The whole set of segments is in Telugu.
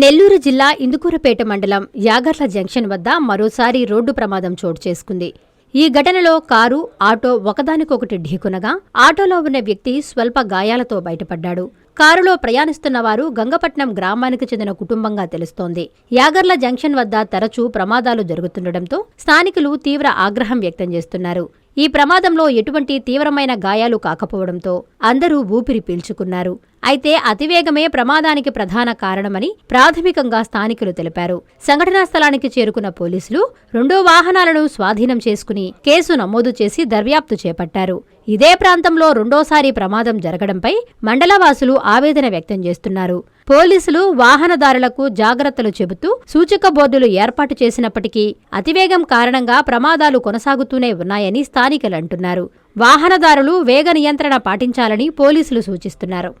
నెల్లూరు జిల్లా ఇందుకూరుపేట మండలం యాగర్ల జంక్షన్ వద్ద మరోసారి రోడ్డు ప్రమాదం చోటు చేసుకుంది. ఈ ఘటనలో కారు ఆటో ఒకదానికొకటి ఢీకొనగా ఆటోలో ఉన్న వ్యక్తి స్వల్ప గాయాలతో బయటపడ్డాడు. కారులో ప్రయాణిస్తున్న వారు గంగపట్నం గ్రామానికి చెందిన కుటుంబంగా తెలుస్తోంది. యాగర్ల జంక్షన్ వద్ద తరచూ ప్రమాదాలు జరుగుతుండటంతో స్థానికులు తీవ్ర ఆగ్రహం వ్యక్తం చేస్తున్నారు. ఈ ప్రమాదంలో ఎటువంటి తీవ్రమైన గాయాలు కాకపోవడంతో అందరూ ఊపిరి పీల్చుకున్నారు. అయితే అతివేగమే ప్రమాదానికి ప్రధాన కారణమని ప్రాథమికంగా స్థానికులు తెలిపారు. సంఘటనా స్థలానికి చేరుకున్న పోలీసులు రెండో వాహనాలను స్వాధీనం చేసుకుని కేసు నమోదు చేసి దర్యాప్తు చేపట్టారు. ఇదే ప్రాంతంలో రెండోసారి ప్రమాదం జరగడంపై మండలవాసులు ఆవేదన వ్యక్తం చేస్తున్నారు. పోలీసులు వాహనదారులకు జాగ్రత్తలు చెబుతూ సూచక బోర్డులు ఏర్పాటు చేసినప్పటికీ అతివేగం కారణంగా ప్రమాదాలు కొనసాగుతూనే ఉన్నాయని స్థానికులు అంటున్నారు. వాహనదారులు వేగ నియంత్రణ పాటించాలని పోలీసులు సూచిస్తున్నారు.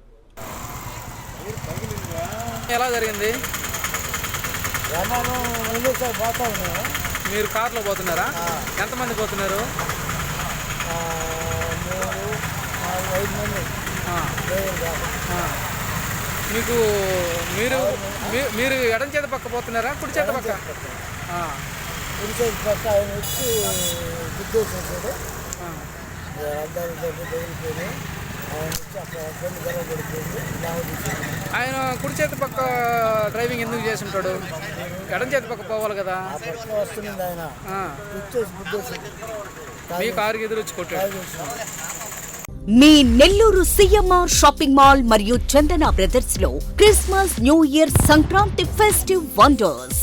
ఎలా జరిగింది? పోతా ఉన్నాము మీరు కార్లో పోతున్నారా? ఎంతమంది పోతున్నారు? ఐదు మంది. మీకు మీరు మీరు ఎడం చేత పక్క పోతున్నారా? కుడి చేత పక్క? కుడి సైడ్ పక్క ఆయన వచ్చి. అద్దాలు దగ్గర ఆయన కుడి చేతి పక్క డ్రైవింగ్ ఎందుకు చేసి ఉంటాడు ఎడం చేతి పక్క పోవాలి కదా. మీ కారుకి ఎదురొచ్చి కొట్టాడు. మీ నెల్లూరు సిఎంఆర్ షాపింగ్ మాల్ మరియు Chandana బ్రదర్స్లో Christmas new year Sankranti festive wonders.